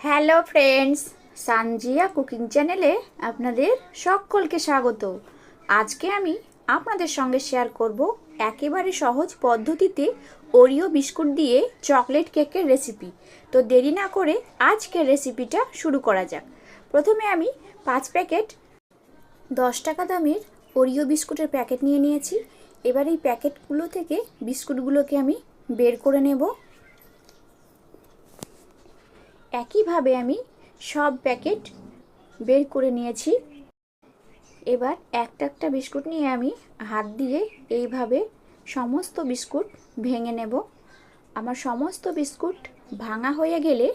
Hello friends Sanjia cooking চ্যানেলে আপনাদের সকলকে স্বাগত। আজকে আমি আপনাদের সঙ্গে শেয়ার করব একেবারে সহজ পদ্ধতিতে ওরিও বিস্কুট দিয়ে চকলেট কেকের রেসিপি তো দেরি না করে আজকের রেসিপিটা শুরু করা যাক। প্রথমে আমি পাঁচ প্যাকেট দশ টাকা দামের ওরিও বিস্কুটের প্যাকেট নিয়ে নিয়েছি। এবার এই প্যাকেটগুলো থেকে বিস্কুটগুলোকে আমি বের করে নেব। একইভাবে আমি সব প্যাকেট বের করে নিয়েছি। এবার একটা একটা বিস্কুট নিয়ে আমি হাত দিয়ে এইভাবে সমস্ত বিস্কুট ভেঙে নেব। আমার সমস্ত বিস্কুট ভাঙা হয়ে গেলে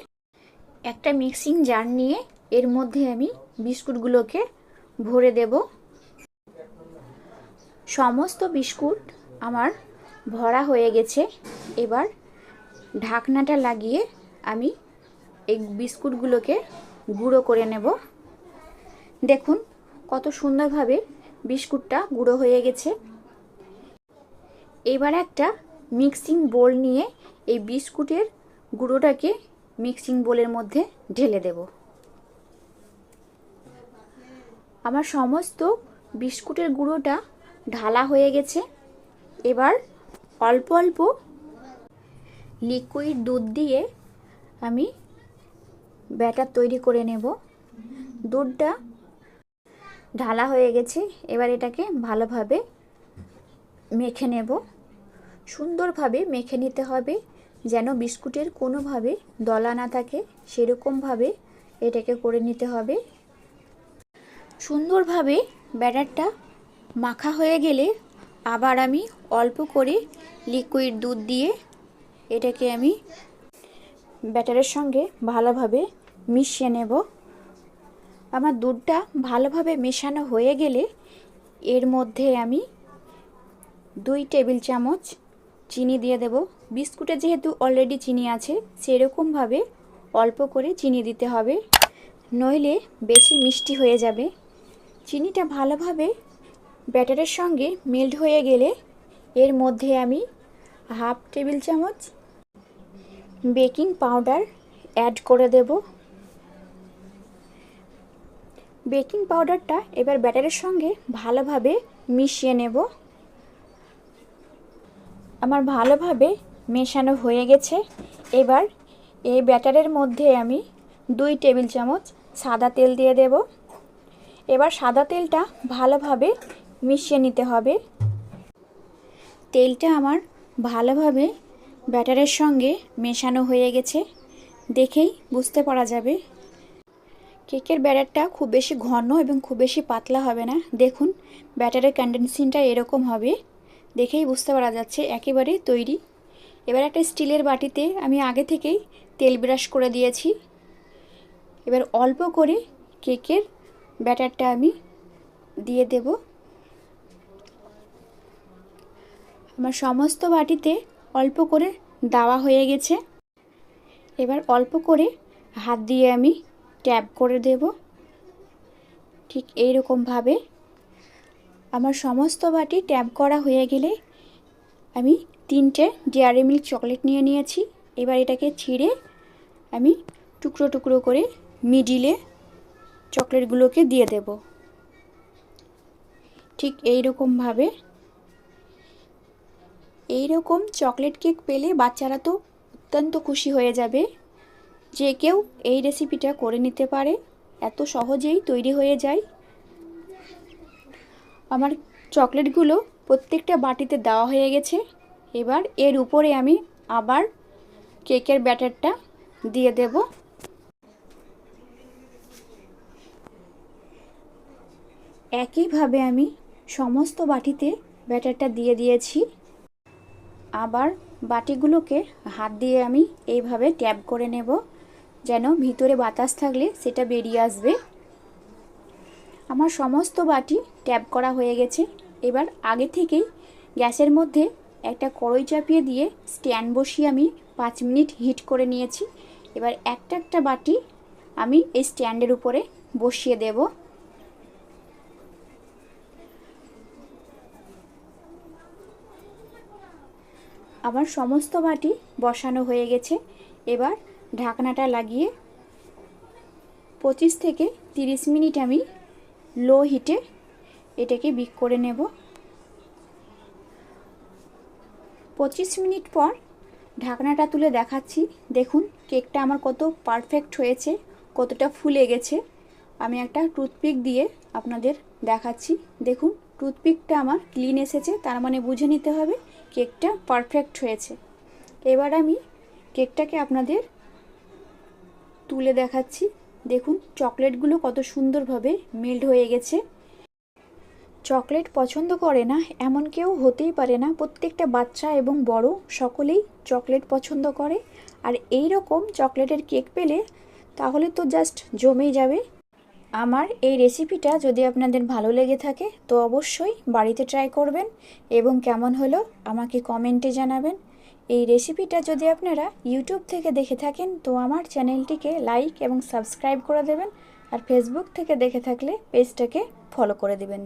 একটা মিক্সিং জার নিয়ে এর মধ্যে আমি বিস্কুটগুলোকে ভরে দেব। সমস্ত বিস্কুট আমার ভরা হয়ে গেছে। এবার ঢাকনাটা লাগিয়ে আমি এই বিস্কুটগুলোকে গুঁড়ো করে নেব। দেখুন কত সুন্দরভাবে বিস্কুটটা গুঁড়ো হয়ে গেছে। এবার একটা মিক্সিং বোল নিয়ে এই বিস্কুটের গুঁড়োটাকে মিক্সিং বোলের মধ্যে ঢেলে দেব। আমার সমস্ত বিস্কুটের গুঁড়োটা ঢালা হয়ে গেছে। এবার অল্প অল্প লিকুইড দুধ দিয়ে আমি ব্যাটার তৈরি করে নেব। দুধটা ঢালা হয়ে গেছে, এবার এটাকে ভালোভাবে মেখে নেব। সুন্দরভাবে মেখে নিতে হবে যেন বিস্কুটের কোনোভাবে দলা না থাকে, সেরকমভাবে এটাকে করে নিতে হবে। সুন্দরভাবে ব্যাটারটা মাখা হয়ে গেলে আবার আমি অল্প করে লিকুইড দুধ দিয়ে এটাকে আমি ব্যাটারের সঙ্গে ভালোভাবে মিশিয়ে নেব। আমার দুধটা ভালোভাবে মেশানো হয়ে গেলে এর মধ্যে আমি দুই টেবিল চামচ চিনি দিয়ে দেব। বিস্কুটে যেহেতু অলরেডি চিনি আছে, সেরকমভাবে অল্প করে চিনি দিতে হবে, নইলে বেশি মিষ্টি হয়ে যাবে। চিনিটা ভালোভাবে ব্যাটারের সঙ্গে মেল্ট হয়ে গেলে এর মধ্যে আমি হাফ টেবিল চামচ বেকিং পাউডার অ্যাড করে দেব। বেকিং পাউডারটা এবার ব্যাটারের সঙ্গে ভালোভাবে মিশিয়ে নেব। আমার ভালোভাবে মেশানো হয়ে গেছে। এবার এই ব্যাটারের মধ্যে আমি দুই টেবিল চামচ সাদা তেল দিয়ে দেব। এবার সাদা তেলটা ভালোভাবে মিশিয়ে নিতে হবে। তেলটা আমার ভালোভাবে ব্যাটারের সঙ্গে মেশানো হয়ে গেছে। দেখেই বুঝতে পারা যাবে। কেকের ব্যাটারটা খুব বেশি ঘন এবং খুব বেশি পাতলা হবে না। দেখুন, ব্যাটারের কন্ডেন্সিংটা এরকম হবে। দেখেই বুঝতে পারা যাচ্ছে, একেবারে তৈরি। এবার একটা স্টিলের বাটিতে আমি আগে থেকেই তেল ব্রাশ করে দিয়েছি। এবার অল্প করে কেকের ব্যাটারটা আমি দিয়ে দেব। আমার সমস্ত বাটিতে অল্প করে দেওয়া হয়ে গেছে। এবার অল্প করে হাত দিয়ে আমি ট্যাপ করে দেব। ঠিক এই রকমভাবে আমার সমস্ত বাটি ট্যাপ করা হয়ে গেলে আমি তিনটে ডেয়ারি মিল্ক চকলেট নিয়ে নিয়েছি। এবার এটাকে ছিঁড়ে আমি টুকরো টুকরো করে মিডিলে চকলেটগুলোকে দিয়ে দেব। ঠিক এই রকমভাবে এই রকম চকলেট কেক পেলে বাচ্চারা তো অত্যন্ত খুশি হয়ে যাবে। যে কেউ এই রেসিপিটা করে নিতে পারে, এত সহজেই তৈরি হয়ে যায়। আমার চকলেটগুলো প্রত্যেকটা বাটিতে দেওয়া হয়ে গেছে। এবার এর উপরে আমি আবার কেকের ব্যাটারটা দিয়ে দেব। একইভাবে আমি সমস্ত বাটিতে ব্যাটারটা দিয়ে দিয়েছি। আবার বাটিগুলোকে হাত দিয়ে আমি এইভাবে ট্যাপ করে নেব, যেন ভিতরে বাতাস থাকলে সেটা বেরিয়ে আসবে। আমার সমস্ত বাটি ট্যাপ করা হয়ে গেছে। এবার আগে থেকেই গ্যাসের মধ্যে একটা কড়ই চাপিয়ে দিয়ে স্ট্যান্ড বসিয়ে আমি পাঁচ মিনিট হিট করে নিয়েছি। এবার একটা একটা বাটি আমি এই স্ট্যান্ডের উপরে বসিয়ে দেবো। আমার সমস্ত বাটি বসানো হয়ে গেছে। এবার ঢাকনাটা লাগিয়ে পঁচিশ থেকে তিরিশ মিনিট আমি লো হিটে এটাকে বিক করে নেব। পঁচিশ মিনিট পর ঢাকনাটা তুলে দেখাচ্ছি। দেখুন, কেকটা আমার কত পারফেক্ট হয়েছে, কতটা ফুলে গেছে। আমি একটা টুথপিক দিয়ে আপনাদের দেখাচ্ছি। দেখুন, টুথপিকটা আমার ক্লিন এসেছে, তার মানে বুঝে নিতে হবে। কেকটা পারফেক্ট হয়েছে। এবার আমি কেকটাকে আপনাদের তুলে দেখাচ্ছি। দেখুন, চকলেটগুলো কত সুন্দরভাবে মেল্ট হয়ে গেছে। চকলেট পছন্দ করে না, এমন কেউ হতেই পারে না। প্রত্যেকটা বাচ্চা এবং বড় সকলেই চকলেট পছন্দ করে। আর এই রকম চকলেটের কেক পেলে তাহলে তো জাস্ট জমেই যাবে। আমার এই রেসিপিটা যদি আপনাদের ভালো লেগে থাকে, তো অবশ্যই বাড়িতে ট্রাই করবেন এবং কেমন হলো আমাকে কমেন্টে জানাবেন। এই রেসিপিটা যদি আপনারা ইউটিউব থেকে দেখে থাকেন, তো আমার চ্যানেলটিকে লাইক এবং সাবস্ক্রাইব করে দেবেন আর ফেসবুক থেকে দেখে থাকলে পেজটাকে ফলো করে দেবেন।